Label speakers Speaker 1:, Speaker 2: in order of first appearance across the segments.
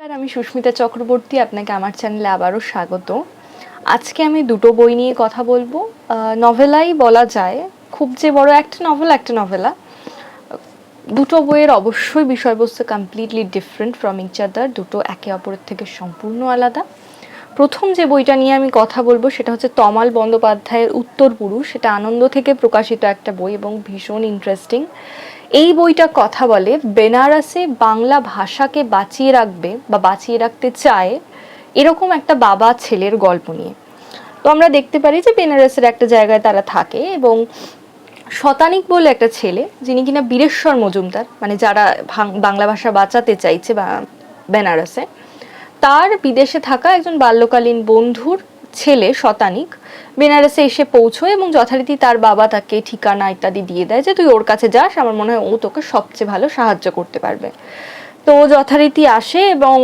Speaker 1: নমস্কার, আমি সুস্মিতা চক্রবর্তী, আপনাকে আমার চ্যানেলে আবারও স্বাগত। আজকে আমি দুটো বই নিয়ে কথা বলব। নভেলাই বলা যায়, খুব যে বড় একটা নভেল, একটা নভেলা। দুটো বইয়ের অবশ্যই বিষয়বস্তু completely different from each other দুটো একে অপরের থেকে সম্পূর্ণ আলাদা। প্রথম যে বইটা নিয়ে আমি কথা বলব, সেটা হচ্ছে তমাল বন্দ্যোপাধ্যায়ের উত্তর পুরুষ সেটা আনন্দ থেকে প্রকাশিত একটা বই এবং ভীষণ ইন্টারেস্টিং এই বইটা কথা বলে, বেনারসে বাংলা ভাষাকে বাঁচিয়ে রাখবে বা বাঁচিয়ে রাখতে চায় এরকম একটা বাবা ছেলের গল্প নিয়ে। তো আমরা দেখতে পারি যে বেনারসের একটা জায়গায় তারা থাকে এবং শতানিক বলে একটা ছেলে, যিনি কিনা বীরেশ্বর মজুমদার মানে যারা বাংলা ভাষা বাঁচাতে চাইছে বা বেনারসে, তার বিদেশে থাকা একজন বাল্যকালীন বন্ধুর ছেলে শতানিক। বেনারসে এসে পৌঁছয় এবং যথারীতি তার বাবা তাকে ঠিকানা ইত্যাদি দিয়ে দেয় যে, তুই ওর কাছে যাস, আমার মনে হয় ও তোকে সবচেয়ে ভালো সাহায্য করতে পারবে। তো যথারীতি আসে এবং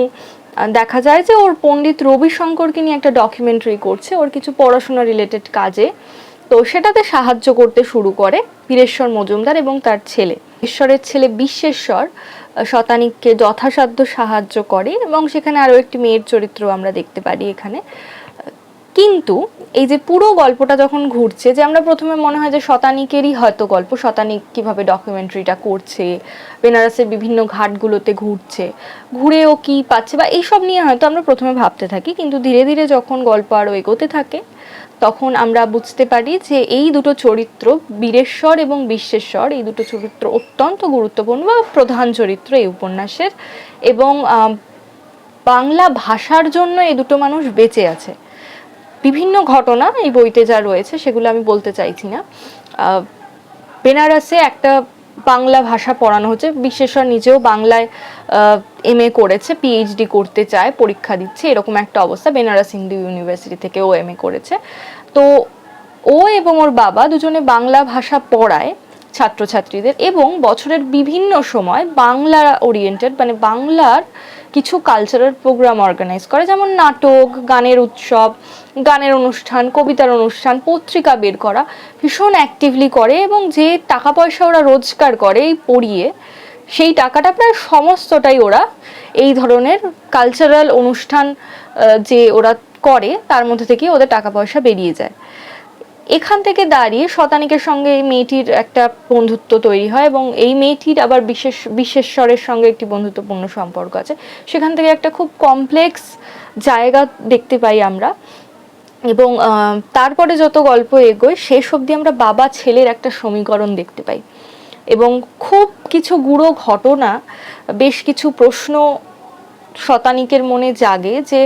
Speaker 1: দেখা যায় যে ওর পণ্ডিত রবিশঙ্করকে নিয়ে একটা ডকুমেন্টারি করছে, ওর কিছু পড়াশোনা রিলেটেড কাজে। তো সেটাতে সাহায্য করতে শুরু করে বীরেশ্বর মজুমদার এবং তার ছেলে। ঈশ্বরের ছেলে বিশ্বেশ্বর শতানিককে যথাসাধ্য সাহায্য করে এবং সেখানে আরও একটি মেয়ের চরিত্র আমরা দেখতে পারি এখানে। কিন্তু এই যে পুরো গল্পটা যখন ঘুরছে, যে আমরা প্রথমে মনে হয় যে শতানিকেরই হয়তো গল্প, শতানিক কীভাবে ডকুমেন্টারিটা করছে, বেনারসের বিভিন্ন ঘাটগুলোতে ঘুরছে ঘুরে ও কি পাচ্ছে বা এইসব নিয়ে হয়তো আমরা প্রথমে ভাবতে থাকি, কিন্তু ধীরে ধীরে যখন গল্প আরও এগোতে থাকে, তখন আমরা বুঝতে পারি যে এই দুটো চরিত্র, বীরেশ্বর এবং বিশ্বেশ্বর, এই দুটো চরিত্র অত্যন্ত গুরুত্বপূর্ণ বা প্রধান চরিত্র এই উপন্যাসের এবং বাংলা ভাষার জন্য এই দুটো মানুষ বেঁচে আছে। বিভিন্ন ঘটনা এই বইতে যা রয়েছে সেগুলো আমি বলতে চাইছি না। বেনারসে একটা বাংলা ভাষা পড়ানো হচ্ছে। বিশ্বেশ্বর নিজেও বাংলায় এম এ করেছে পিএইচডি করতে চায়, পরীক্ষা দিচ্ছে। এরকম একটা অবস্থা বেনারস হিন্দু ইউনিভার্সিটি থেকে ও এম এ করেছে। তো ও এবং ওর বাবা দুজনে বাংলা ভাষা পড়ায় ছাত্রছাত্রীদের এবং বছরের বিভিন্ন সময় বাংলা ওরিয়েন্টেড মানে বাংলার কিছু কালচারাল প্রোগ্রাম অর্গানাইজ করে, যেমন নাটক, গানের উৎসব, গানের অনুষ্ঠান, কবিতার অনুষ্ঠান, পত্রিকা বের করা, ভীষণ অ্যাক্টিভলি করে এবং যে টাকা পয়সা ওরা রোজগার করে এই পড়িয়ে, সেই টাকাটা প্রায় সমস্তটাই ওরা এই ধরনের কালচারাল অনুষ্ঠান যে ওরা করে, তার মধ্যে থেকে ওদের টাকা পয়সা বেরিয়ে যায়। এখান থেকে দাঁড়িয়ে শতানিকের সঙ্গে এই মেয়েটির একটা বন্ধুত্ব তৈরি হয় এবং এই মেয়েটির আবার বিশেষ বিশেশ্বরের সঙ্গে একটি বন্ধুত্বপূর্ণ সম্পর্ক আছে। সেখান থেকে একটা খুব কমপ্লেক্স জায়গা দেখতে পাই আমরা এবং তারপরে যত গল্প এগোয়, শেষ অবধি আমরা বাবা ছেলের একটা সমীকরণ দেখতে পাই। এবং খুব কিছু গুঁড়ো ঘটনা, বেশ কিছু প্রশ্ন শতানিকের মনে জাগে যে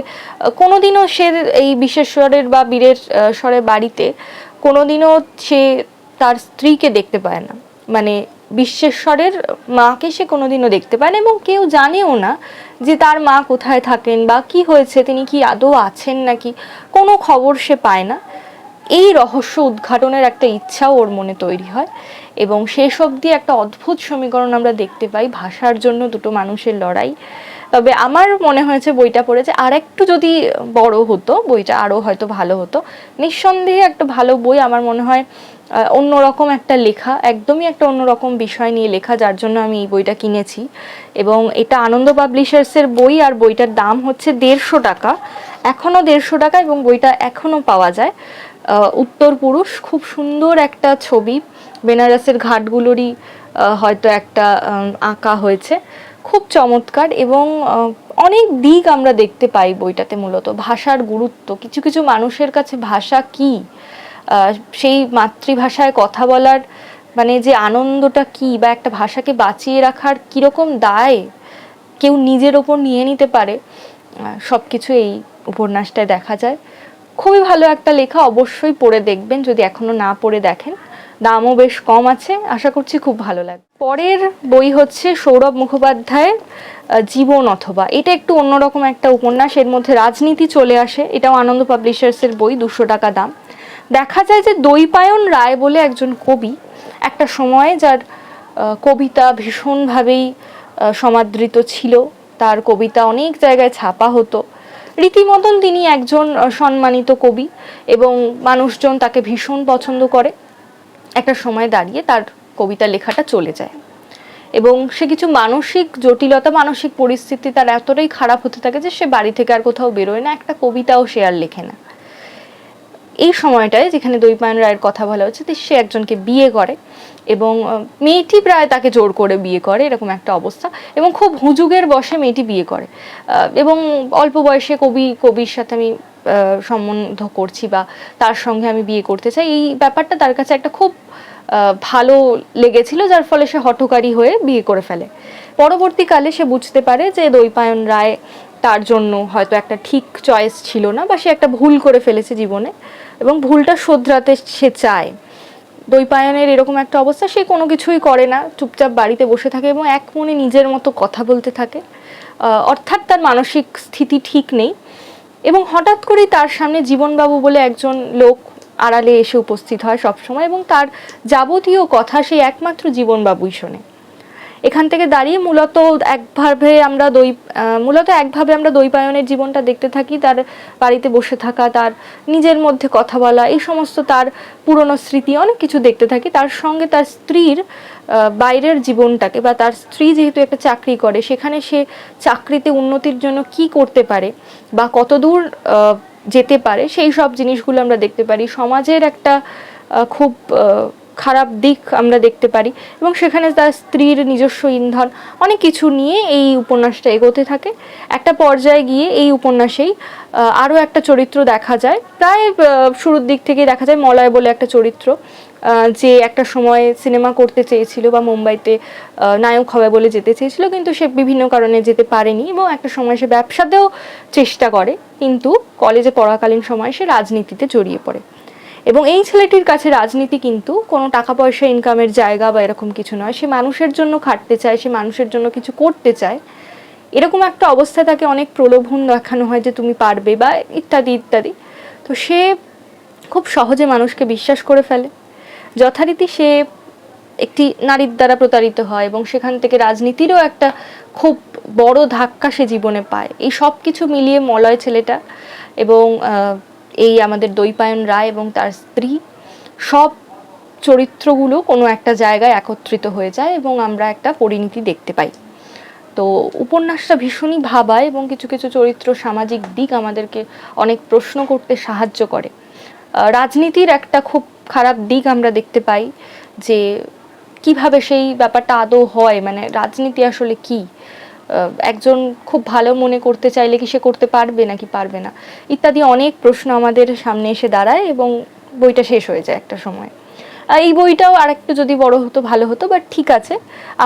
Speaker 1: কোনোদিনও সে এই বিশেশ্বরের বা বীরের স্বরের বাড়িতে কোনোদিনও সে তার স্ত্রীকে দেখতে পায় না। মানে বিশ্বেশ্বরের মাকে সে কোনোদিনও দেখতে পায় না এবং কেউ জানেও না যে তার মা কোথায় থাকেন বা কি হয়েছে, তিনি কি আদৌ আছেন নাকি, কোনো খবর সে পায় না। এই রহস্য উদ্ঘাটনের একটা ইচ্ছাও ওর মনে তৈরি হয় এবং শেষ অবধি একটা অদ্ভুত সমীকরণ আমরা দেখতে পাই। ভাষার জন্য দুটো মানুষের লড়াই। তবে আমার মনে হয়েছে বইটা পড়েছে। আর একটু যদি বড় হতো, বইটা আরও হয়তো ভালো হতো। নিঃসন্দেহে একটা ভালো বই আমার মনে হয় অন্যরকম একটা লেখা, একদমই একটা অন্যরকম বিষয় নিয়ে লেখা, যার জন্য আমি এই বইটা কিনেছি। এবং এটা আনন্দ পাবলিশার্সের বই, আর বইটার দাম হচ্ছে দেড়শো টাকা। এখনও দেড়শো টাকা এবং বইটা এখনও পাওয়া যায়। উত্তর পুরুষ, খুব সুন্দর একটা ছবি। বেনারসের ঘাটগুলোরই হয়তো একটা আঁকা হয়েছে। খুব চমৎকার এবং অনেক দিক আমরা দেখতে পাই বইটাতে মূলত। ভাষার গুরুত্ব, কিছু কিছু মানুষের কাছে ভাষা কি? সেই মাতৃভাষায় কথা বলার মানে যে আনন্দটা কি বা একটা ভাষাকে বাঁচিয়ে রাখার কীরকম দায় কেউ নিজের ওপর নিয়ে নিতে পারে সব কিছু এই উপন্যাসটায় দেখা যায়। খুবই ভালো একটা লেখা, অবশ্যই পড়ে দেখবেন, যদি এখনও না পড়ে দেখেন। দামও বেশ কম আছে, আশা করছি খুব ভালো লাগবে। পরের বই হচ্ছে সৌরভ মুখোপাধ্যায়ের জীবন অথবা। এটা একটু অন্যরকম একটা উপন্যাস, এর মধ্যে রাজনীতি চলে আসে, এটাও আনন্দ পাবলিশার্সের বই, দুশো টাকা দাম। দেখা যায় যে দৈপায়ন রায় বলে একজন কবি, একটা সময়ে যার কবিতা ভীষণভাবেই সমাদৃত ছিল, তার কবিতা অনেক জায়গায় ছাপা হতো। রীতিমতন তিনি একজন সম্মানিত কবি এবং মানুষজন তাকে ভীষণ পছন্দ করে। একটা সময় দাঁড়িয়ে তার কবিতা লেখাটা চলে যায়। এবং সে কিছু মানসিক জটিলতা, মানসিক পরিস্থিতি তার এতটাই খারাপ হতে থাকে যে সে বাড়ি থেকে আর কোথাও বেরোয় না, একটা কবিতাও সে আর লেখে না। এই সময়টায় যেখানে দৈপায়ন রায়ের কথা বলা হচ্ছে সে একজনকে বিয়ে করে এবং মেয়েটি প্রায় তাকে জোর করে বিয়ে করে, এরকম একটা অবস্থা। এবং খুব হুজুগের বসে মেয়েটি বিয়ে করে। এবং অল্প বয়সে কবি, কবির সাথে আমি সম্বন্ধ করছি বা তার সঙ্গে আমি বিয়ে করতে চাই। এই ব্যাপারটা তার কাছে একটা খুব ভালো লেগেছিল, যার ফলে সে হঠকারী হয়ে বিয়ে করে ফেলে। পরবর্তীকালে সে বুঝতে পারে যে দৈপায়ন রায় তার জন্য হয়তো একটা ঠিক চয়েস ছিল না বা সে একটা ভুল করে ফেলেছে জীবনে এবং ভুলটা শোধরাতে সে চায়। দৈপায়নের এরকম একটা অবস্থা সে কোনো কিছুই করে না, চুপচাপ বাড়িতে বসে থাকে এবং এক মনে নিজের মতো কথা বলতে থাকে। অর্থাৎ তার মানসিক স্থিতি ঠিক নেই। এবং হঠাৎ করেই তার সামনে জীবনবাবু বলে একজন লোক আড়ালে এসে উপস্থিত হয় সবসময় এবং তার যাবতীয় কথা সেই একমাত্র জীবনবাবুই শোনে। এখান থেকে দাঁড়িয়ে মূলত একভাবে আমরা দই মূলত একভাবে আমরা দৈপায়নের জীবনটা দেখতে থাকি, তার বাড়িতে বসে থাকা, তার নিজের মধ্যে কথা বলা, এই সমস্ত তার পুরনো স্মৃতি, অনেক কিছু দেখতে থাকি। তার সঙ্গে তার স্ত্রীর বাইরের জীবনটাকে বা তার স্ত্রী যেহেতু একটা চাকরি করে, সেখানে সে চাকরিতে উন্নতির জন্য কি করতে পারে বা কতদূর যেতে পারে, সেই সব জিনিসগুলো আমরা দেখতে পারি। সমাজের একটা খুব খারাপ দিক আমরা দেখতে পারি এবং সেখানে তার স্ত্রীর নিজস্ব ইন্ধন, অনেক কিছু নিয়ে এই উপন্যাসটা এগোতে থাকে। একটা পর্যায়ে গিয়ে এই উপন্যাসেই আরও একটা চরিত্র দেখা যায়। প্রায় শুরুর দিক থেকে দেখা যায় মলয় বলে একটা চরিত্র যে একটা সময় সিনেমা করতে চেয়েছিল বা মুম্বাইতে নায়ক হবে বলে যেতে চেয়েছিল, কিন্তু সে বিভিন্ন কারণে যেতে পারেনি এবং একটা সময় সে ব্যবসাতেও চেষ্টা করে, কিন্তু কলেজে পড়াকালীন সময় সে রাজনীতিতে জড়িয়ে পড়ে। এবং এই ছেলেটির কাছে রাজনীতি কিন্তু কোনো টাকা পয়সা ইনকামের জায়গা বা এরকম কিছু নয়। সে মানুষের জন্য খাটতে চায়, সে মানুষের জন্য কিছু করতে চায়। এরকম একটা অবস্থায় তাকে অনেক প্রলোভন দেখানো হয় যে তুমি পারবে বা ইত্যাদি ইত্যাদি। তো সে খুব সহজে মানুষকে বিশ্বাস করে ফেলে। যথারীতি সে একটি নারীর দ্বারা প্রতারিত হয় এবং সেখান থেকে রাজনীতিরও একটা খুব বড় ধাক্কা সে জীবনে পায়। এই সব কিছু মিলিয়ে মলয় ছেলেটা এবং এই আমাদের দৈপায়ন রায় এবং তার স্ত্রী, সব চরিত্রগুলো কোনো একটা জায়গায় একত্রিত হয়ে যায় এবং আমরা একটা পরিণতি দেখতে পাই। তো উপন্যাসটা ভীষণই ভাবায় এবং কিছু কিছু চরিত্র সামাজিক দিক আমাদেরকে অনেক প্রশ্ন করতে সাহায্য করে। রাজনীতির একটা খুব খারাপ দিক আমরা দেখতে পাই যে কীভাবে সেই ব্যাপারটা আদৌ হয় মানে রাজনীতি আসলে কি? একজন খুব ভালো মনে করতে চাইলে কি সে করতে পারবে নাকি পারবে না? ইত্যাদি অনেক প্রশ্ন আমাদের সামনে এসে দাঁড়ায় এবং বইটা শেষ হয়ে যায় একটা সময়। এই বইটাও আরেকটু যদি বড় হতো, ভালো হতো বাট ঠিক আছে।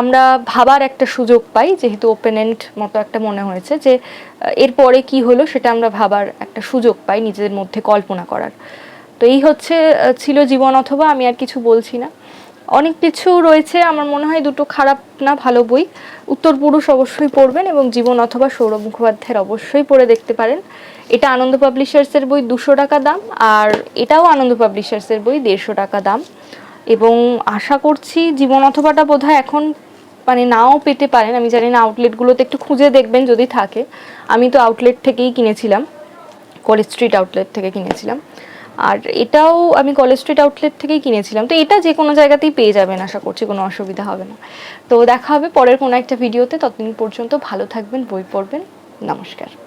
Speaker 1: আমরা ভাবার একটা সুযোগ পাই, যেহেতু ওপেন এন্ড মতো একটা মনে হয়েছে যে এরপরে কি হলো সেটা আমরা ভাবার একটা সুযোগ পাই নিজেদের মধ্যে কল্পনা করার। তো এই হচ্ছে ছিল জীবন অথবা আমি আর কিছু বলছি না। অনেক কিছু রয়েছে, আমার মনে হয় দুটো খারাপ না ভালো বই। উত্তর পুরুষ অবশ্যই পড়বেন এবং জীবন অথবা সৌরভ মুখোপাধ্যায়ের অবশ্যই পড়ে দেখতে পারেন। এটা আনন্দ পাবলিশার্সের বই দুশো টাকা দাম আর এটাও আনন্দ পাবলিশার্সের বই দেড়শো টাকা দাম। এবং আশা করছি জীবন অথবাটা বোধহয় এখন মানে নাও পেতে পারেন। আমি জানি না আউটলেটগুলোতে একটু খুঁজে দেখবেন যদি থাকে। আমি তো আউটলেট থেকেই কিনেছিলাম কলেজ স্ট্রিট আউটলেট থেকে কিনেছিলাম। আর এটাও আমি কলেজ স্ট্রিট আউটলেট থেকেই কিনেছিলাম। তো এটা যে কোনো জায়গাতেই পেয়ে যাবেন আশা করছি, কোনো অসুবিধা হবে না। তো দেখা হবে পরের কোনো একটা ভিডিওতে। ততদিন পর্যন্ত ভালো থাকবেন, বই পড়বেন। নমস্কার।